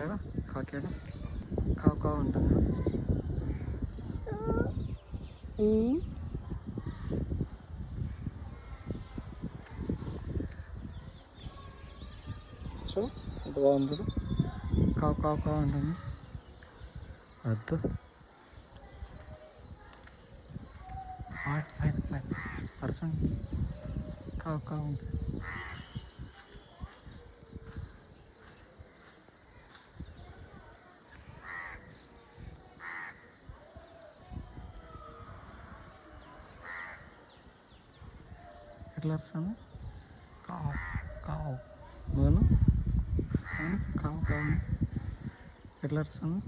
ఇక్కడ కావు కావు ఉంటుంది సో ఎంత బాగుంది. కావు కావు కావు ఉంటుంది వద్దు అరసండి కావు కావు ఉంటుంది ఎట్లా అరుస్తాను కావు కావు. నువ్వు కావు కావు. ఎట్లా అరుస్తాను